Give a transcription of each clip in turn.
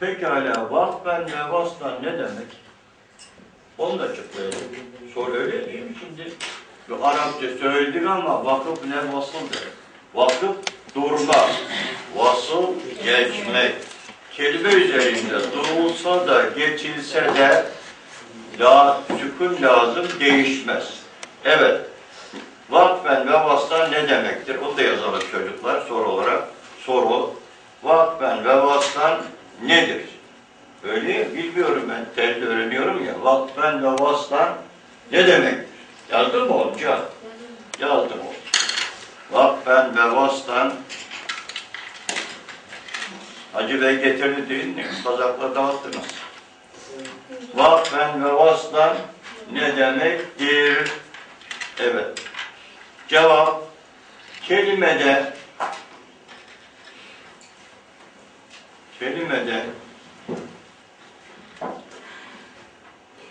Pekala vakfen ve vaslan ne demek? Onu da açıklayalım. Soru öyle değil mi şimdi? Ve Arapça söyledik ama vakıf ne vasıldır? Vakıf durmak, vasıl geçmek. Kelime üzerinde durulsa da geçilse de la, sükun lazım değişmez. Evet. Vakfen ve vaslan ne demektir? O da yazalım çocuklar soru olarak. Soru. Vakfen ve vaslan nedir? Öyle ya, bilmiyorum ben. Telde Vakfen ve vaslan ne demektir? Yazdın mı Can? Yazdım onu. Vakfen ve vaslan Hacı Bey getirdi değil mi? Kazakla dağıttınız. Vakfen ve vaslan ne demektir? Evet. Cevap kelimede kelimede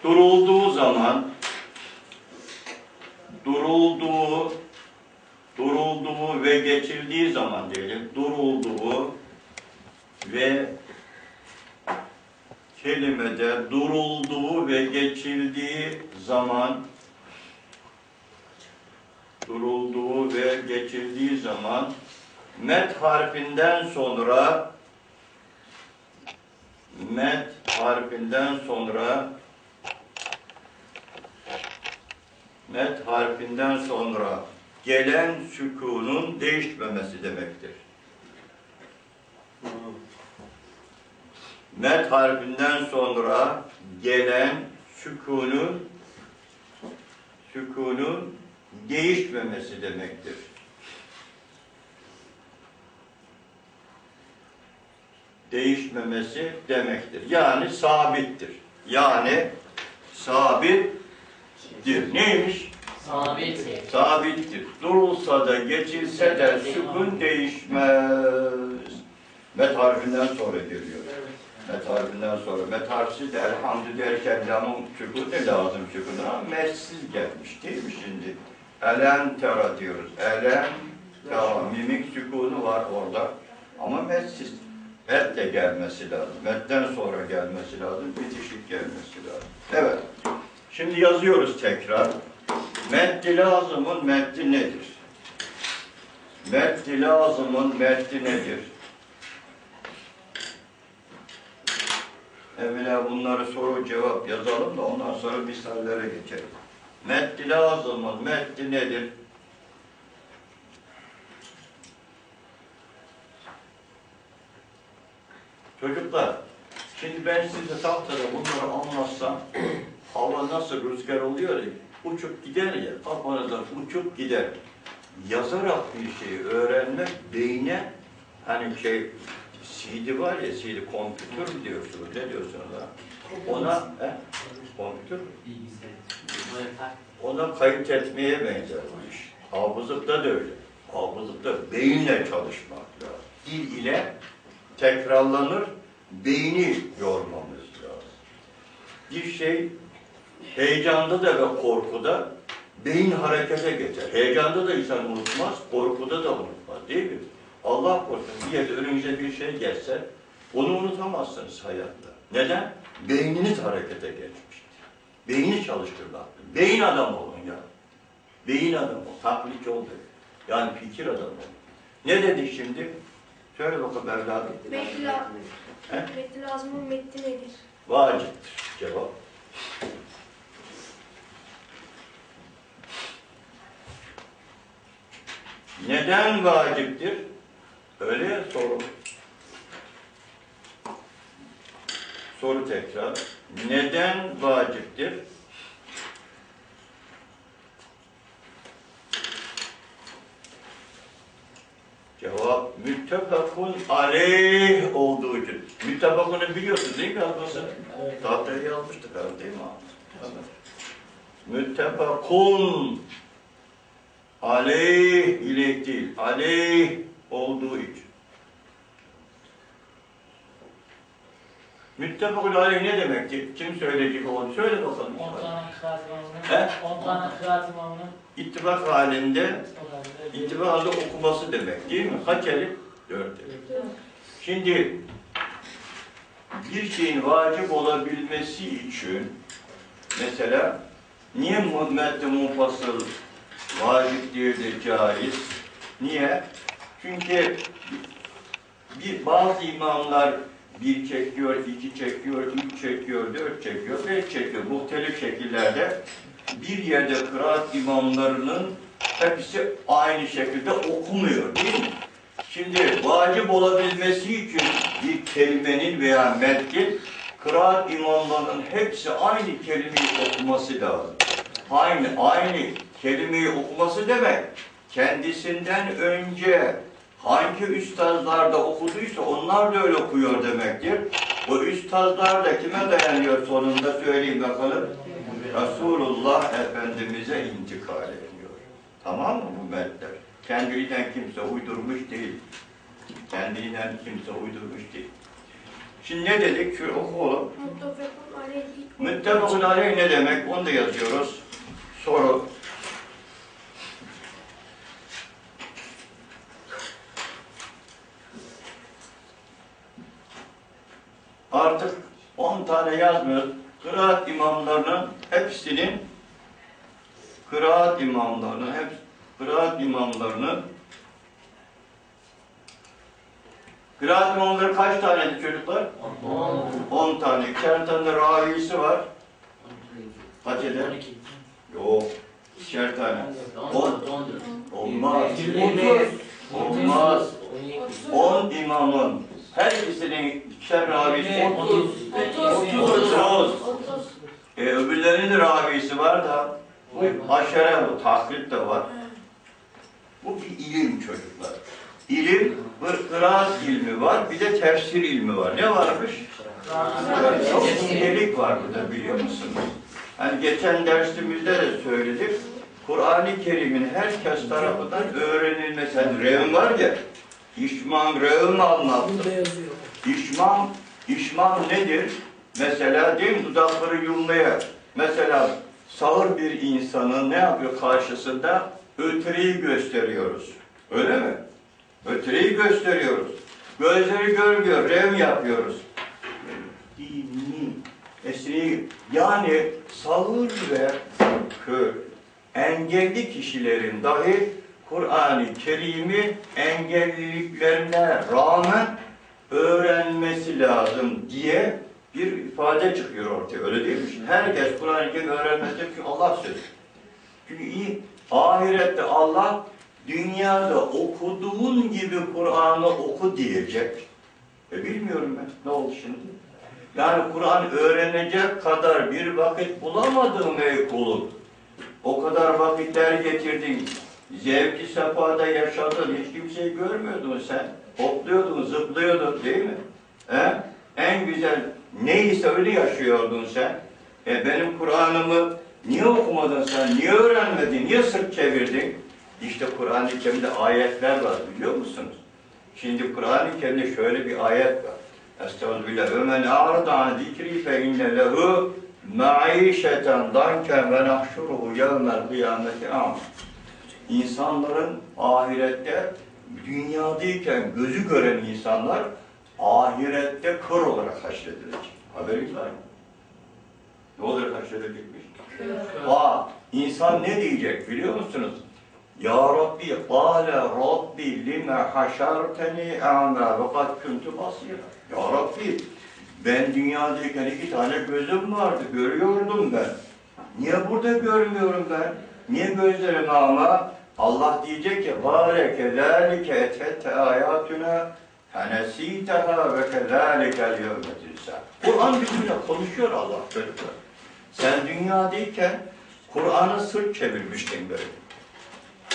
durulduğu zaman durulduğu durulduğu ve geçildiği zaman diyelim durulduğu ve kelimede durulduğu ve geçildiği zaman durulduğu ve geçildiği zaman met harfinden sonra met harfinden sonra met harfinden sonra gelen sükunun değişmemesi demektir. Met harfinden sonra gelen sükunun sükunun değişmemesi demektir. Değişmemesi demektir. Yani sabittir. Yani sabittir. Neymiş? Sabit. Sabittir. Durulsa da geçilse de sükun değişmez. Met harfinden sonra geliyor. Met harfinden sonra. Met harfi de elhamdü derken lamın sükun de lazım sükun ama metsiz gelmiş değil mi şimdi? Elem tera diyoruz. Elem tera. Mimik sükunu var orada. Ama metsiz. Met de gelmesi lazım. Metten sonra gelmesi lazım. Bitişik gelmesi lazım. Evet. Şimdi yazıyoruz tekrar. Meddi lazımın meddi nedir? Meddi lazımın meddi nedir? Evvela bunları soru cevap yazalım da ondan sonra misallere geçelim. Meddi lazımın meddi nedir? Çocuklar, şimdi ben size tahtada bunları anlatsam hava nasıl rüzgar oluyor ya, uçup gider ya, kafanızdan uçup gider. Yazarak bir şeyi öğrenmek beyne hani şey CD var ya CD kompütür mü diyorsunuz ne diyorsunuz ha? Ona he? kompütür? Ona kayıt etmeye benzer bu iş. Hafızlıkta da öyle. Hafızlıkta beyinle çalışmak lazım. Dil ile tekrarlanır, beyni yormamız lazım. Bir şey heyecanda da ve korkuda beyin harekete geçer. Heyecanda da insan unutmaz, korkuda da unutmaz değil mi? Allah korusun bir yerde önünüze bir şey gelse onu unutamazsınız hayatta. Neden? Beyniniz harekete geçmiştir. Beyni çalıştırmak. Beyin adamı olun ya. Beyin adamı olun. Taklitçi oldu. Yani fikir adamı olun. Ne dedik şimdi? Söyle bakalım evladım. Metni, la He? metni lazımın metni nedir? Vaciptir cevap. Neden vaciptir? Öyle soru. Soru tekrar. Neden vaciptir? Cevap müttefakun aleyh olduğu için. Müttefakunu biliyorsun değil mi arkadaşlar? Tahtaya yazmıştık abi değil mi? Evet. Müttefakun aleyh ile değil, aleyh olduğu için. Müttefakun aleyh ne demekti? Kim söyleyecek onu? Söyle bakalım. 10 tane kıraat imamının, 10 tane kıraat imamının İttifak halinde, ittifak halinde okuması demek değil mi? Kaç elif? Dört elif. Şimdi bir şeyin vacip olabilmesi için mesela niye medde munfasıl vacip değil de caiz? Niye? Çünkü bir bazı imamlar bir çekiyor, iki çekiyor, üç çekiyor, dört çekiyor, beş çekiyor. Muhtelif şekillerde bir yerde kıraat imamlarının hepsi aynı şekilde okumuyor değil mi? Şimdi vacip olabilmesi için bir kelimenin veya metnin kıraat imamlarının hepsi aynı kelimeyi okuması lazım. Aynı, aynı kelimeyi okuması demek kendisinden önce hangi üstazlarda okuduysa onlar da öyle okuyor demektir. O üstazlar da kime dayanıyor sonunda söyleyeyim bakalım. Resulullah Efendimiz'e intikal ediyor. Tamam mı bu metler? Kendiliğinden kimse uydurmuş değil. Kendiliğinden kimse uydurmuş değil. Şimdi ne dedik? Şöyle. Muttefekun aleyhi. Müttefakun aleyh ne demek? Onu da yazıyoruz. Soru. Artık 10 tane yazmıyoruz. Kıraat imamlarının hepsinin kıraat imamlarının hep kıraat imamlarının Kıraat imamları kaç taneydi çocuklar? 10 tane. İkişer tane ravisi var. Kaç eder? 12. Yok. İkişer tane. 14. 14. Olmaz. 20. Olmaz. 12. 10 imamın her ikisinin ikişer ravisi 30. 30. Otuz. E, öbürlerinin de ravisi var da aşere bu, taklit de var. Bu bir ilim çocuklar. İlim, bir kıraat ilmi var, bir de tefsir ilmi var. Ne varmış? Çok incelik var burada biliyor musunuz? Hani geçen dersimizde de söyledik. Kur'an-ı Kerim'in herkes tarafından öğrenilmesi. Hani var ya, İşman revm anlattı. İşman, işman nedir? Mesela değil mi dudakları yummaya. Mesela sağır bir insanın ne yapıyor karşısında? Ötreyi gösteriyoruz. Öyle mi? Ötreyi gösteriyoruz. Gözleri görmüyor, rev yapıyoruz. Dini, esri, yani sağır ve kör, engelli kişilerin dahi Kur'an-ı Kerim'i engelliliklerine rağmen öğrenmesi lazım diye bir ifade çıkıyor ortaya. Öyle değil mi? Herkes Kur'an-ı Kerim öğrenmesi çünkü Allah sözü. Çünkü iyi, ahirette Allah dünyada okuduğun gibi Kur'an'ı oku diyecek. E bilmiyorum ben. Ne oldu şimdi? Yani Kur'an öğrenecek kadar bir vakit bulamadın ey kulum. O kadar vakitler getirdin. Zevki sefada yaşadın. Hiç kimseyi görmüyordun sen. Hopluyordun, zıplıyordun değil mi? He? En güzel neyse öyle yaşıyordun sen. E benim Kur'an'ımı niye okumadın sen? Niye öğrenmedin? Niye sırt çevirdin? İşte Kur'an-ı Kerim'de ayetler var biliyor musunuz? Şimdi Kur'an-ı Kerim'de şöyle bir ayet var. Estağfirullah. Ve men a'rada an zikri fe inne lehu maişeten danken ve nahşuruhu yevmel kıyameti am insanların ahirette dünyadayken gözü gören insanlar ahirette kör olarak haşredilecek. Haberiniz var mı? Ne olarak haşredilecekmiş? Aa, insan ne diyecek biliyor musunuz? Ya Rabbi, kâle Rabbi lime haşerteni a'na ve kad kuntu basira. Ya Rabbi, ben dünyadayken iki tane gözüm vardı, görüyordum ben. Niye burada görmüyorum ben? Niye gözlerim ama? Allah diyecek ki, بَارَ كَذَٰلِكَ اَتَتَ آيَاتُنَا فَنَس۪يتَهَا وَكَذَٰلِكَ الْيَوْمَ تُنْسَى Kur'an bizimle konuşuyor Allah çocuklar. Sen dünyadayken Kur'an'ı sırt çevirmiştin böyle.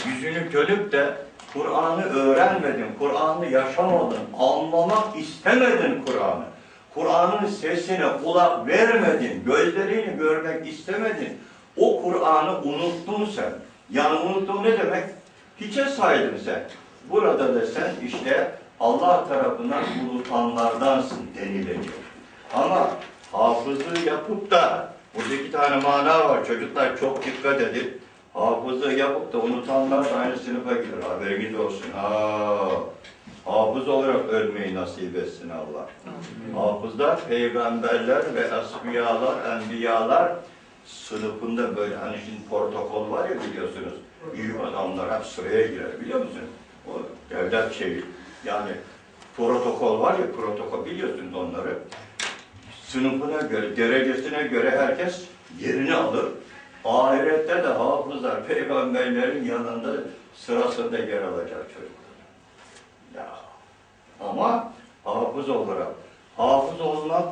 Yüzünü dönüp de Kur'an'ı öğrenmedin, Kur'an'ı yaşamadın, anlamak istemedin Kur'an'ı. Kur'an'ın sesine kulak vermedin, gözlerini görmek istemedin. O Kur'an'ı unuttun sen. Yani unuttun ne demek? Hiçe saydın sen. Burada da sen işte Allah tarafından unutanlardansın denilecek. Ama hafızlığı yapıp da burada iki tane mana var çocuklar çok dikkat edin. Hafızlığı yapıp da unutanlar da aynı sınıfa girer. Haberiniz olsun. Ha. Hafız olarak ölmeyi nasip etsin Allah. Hafızlar, peygamberler ve esmiyalar, enbiyalar sınıfında böyle hani şimdi protokol var ya biliyorsunuz. Büyük adamlar hep sıraya girer biliyor musun? O devlet şeyi. Yani protokol var ya protokol biliyorsunuz onları. Sınıfına göre, derecesine göre herkes yerini alır. Ahirette de hafızlar peygamberlerin yanında sırasında yer alacak çocuklar. Ya. Ama hafız olarak, hafız olmak,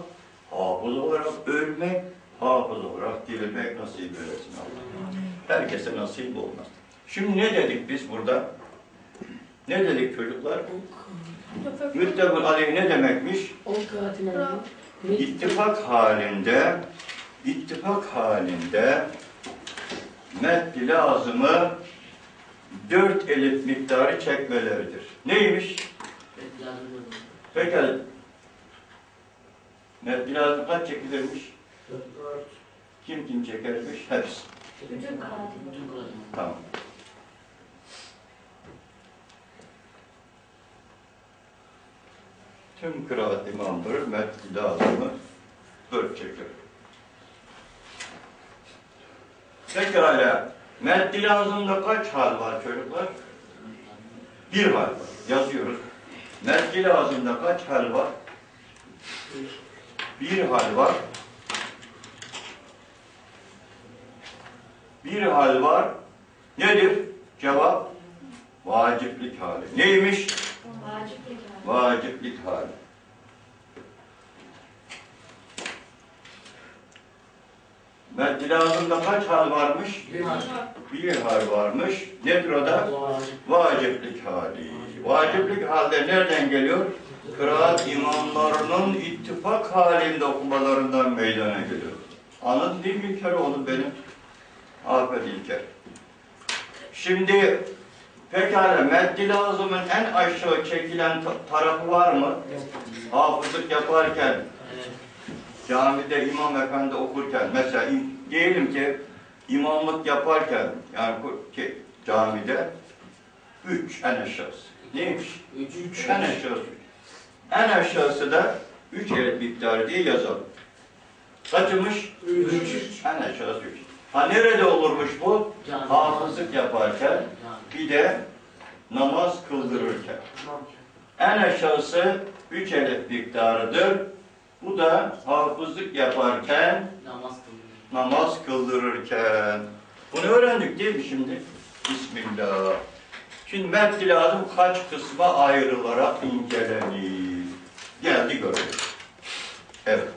hafız olarak ölmek, hafız olarak dirilmek nasip eylesin Allah. Herkese nasip olmaz. Şimdi ne dedik biz burada? Ne dedik çocuklar? Müttefik aleyh ne demekmiş? İttifak halinde, ittifak halinde meddi lazımı dört elif miktarı çekmeleridir. Neymiş? Peki meddi lazım kaç çekilirmiş? Kim kim çekermiş? Hepsi. Bütün. Tamam. Tüm kıraat imamları meddi lazımı dört çeker. Pekala. Meddi lazımda kaç hal var çocuklar? Bir hal var. Yazıyoruz. Meddi lazımda kaç hal var? Bir hal var. Bir hal var. Nedir? Cevap vaciplik hali. Neymiş? Vaciplik hali. Vaciplik hali. Meddi lazımda kaç hal varmış? Bir hal varmış. Nedir o da? Vaciplik hali. Vaciplik halde nereden geliyor? Kıraat imamlarının ittifak halinde okumalarından meydana geliyor. Anladın değil mi İlker oğlum benim? Aferin İlker. Şimdi pekala meddi lazımın en aşağı çekilen ta- tarafı var mı? Hafızlık yaparken, camide imam efendi okurken, mesela im- diyelim ki imamlık yaparken, yani ki, camide üç en aşağısı. Neymiş? Üç en aşağısı. En aşağısı da üç elif miktarı diye yazalım. Kaçımış? Üç. En aşağısı üç. Ha nerede olurmuş bu? Hafızlık yaparken, bir de namaz kıldırırken. En aşağısı üç elif miktarıdır. Bu da hafızlık yaparken, Namaz namaz kıldırırken. Bunu öğrendik değil mi şimdi? Bismillah. Şimdi meddi lazım kaç kısma ayrılarak incelenir? Geldi görelim. Evet.